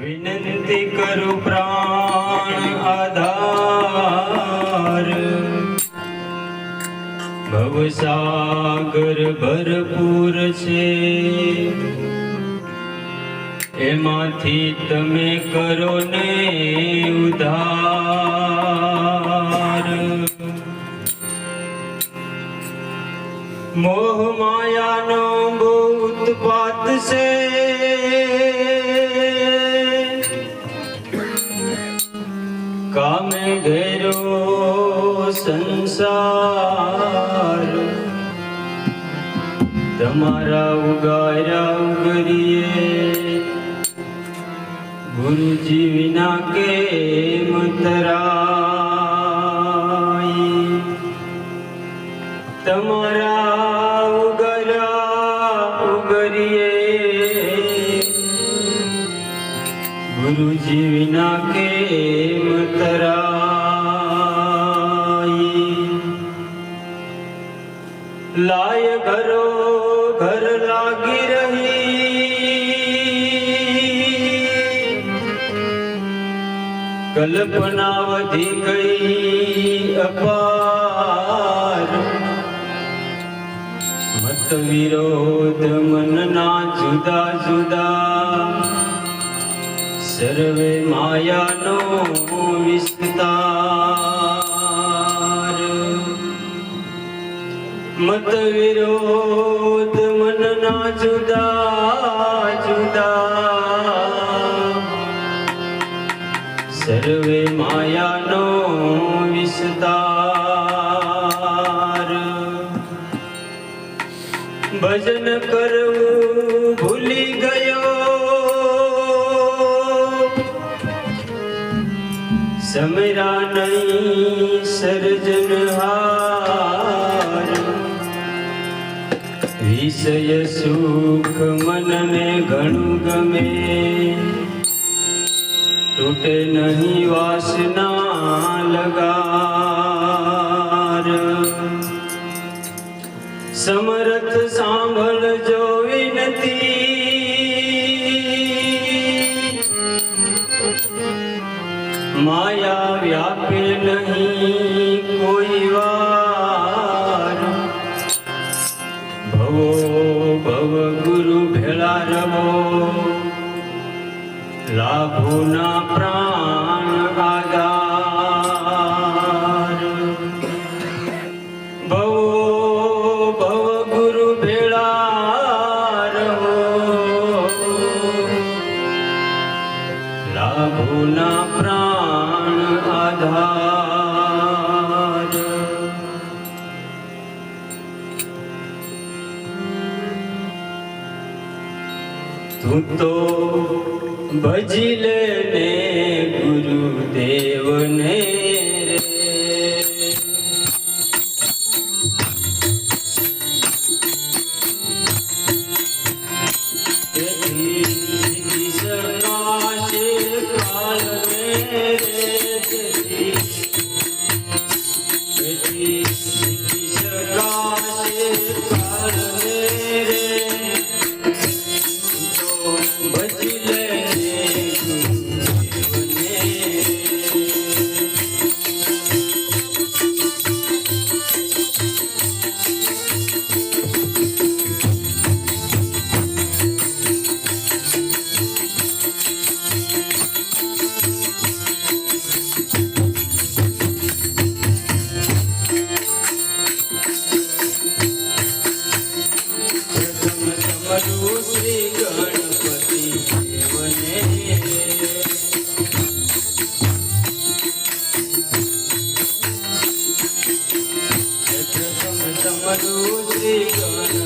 વિનંતી કરું પ્રાણ આધાર. ભવસાગર ભરપૂર છે. એમાંથી તમે કરો ને ઉધાર. મોહ માયાનો બહુ ઉત્પાત છે. સંસાર. તમારા ઉગાર્યા ઉગરીએ. ગુરુજી વિના કે તરાય? તમારા ઉગર્યા ઉગરીએ. ગુરુજી વિના કેમ લાય ઘરો ઘર લાગી રહી. કલ્પના વધી ગઈ અપાર. મત વિરોધ મનના જુદા જુદા. સર્વે માયાનો વિસ્તાર મત વિરોધ મનના જુદા જુદા. સર્વે માયાનો વિસ્તાર. ભજન કરવું ભૂલી ગયો. સમરા નહીં સર્જનહાર વિષય સુખ મનને ઘણું ગમે. તૂટે નહીં વાસના લગાર. સમરથ સાંભળજો વિનતી. માયા વ્યાપે નહીં. લાભોના પ્રાણ તું તો ભજી લે ને ગુરુદેવને તો ಮಧು ಶ್ರೀ ಗಣ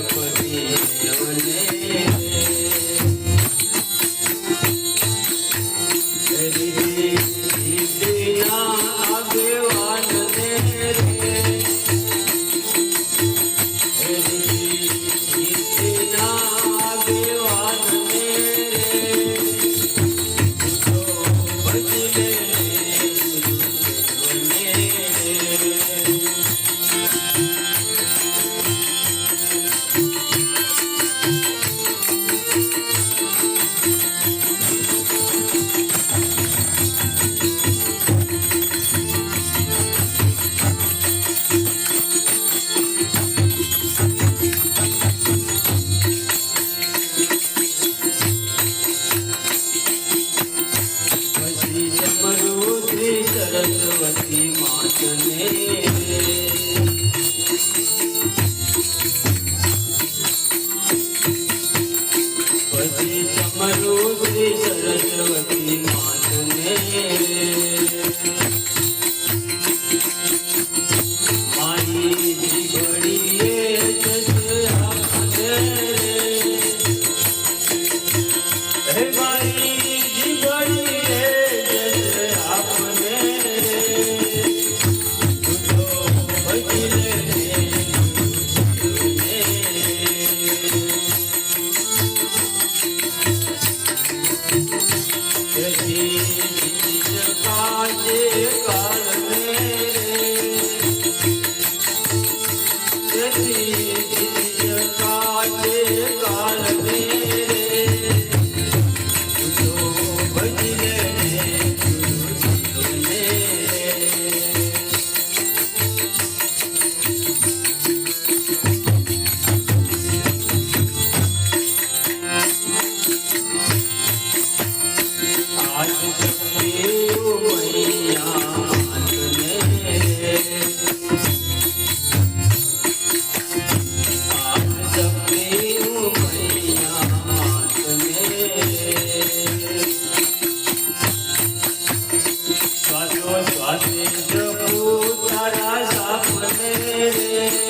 સરસ્વતી સમરૂપી સરસ્વતી માતને મારી બીગડીએ જશે આપણે રે મારી તેથી કાજે ver.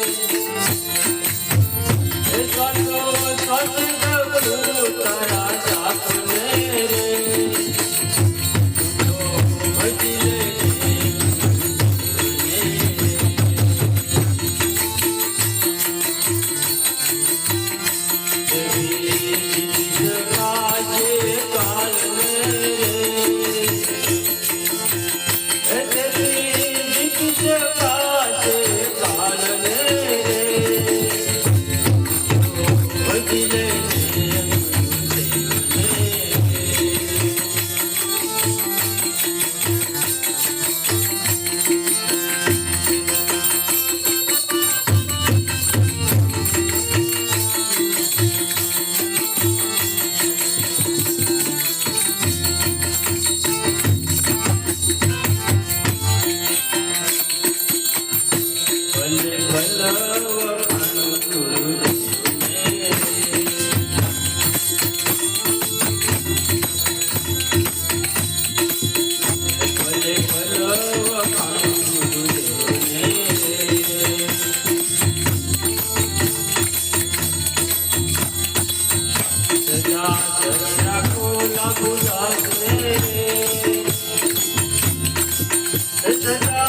Ecele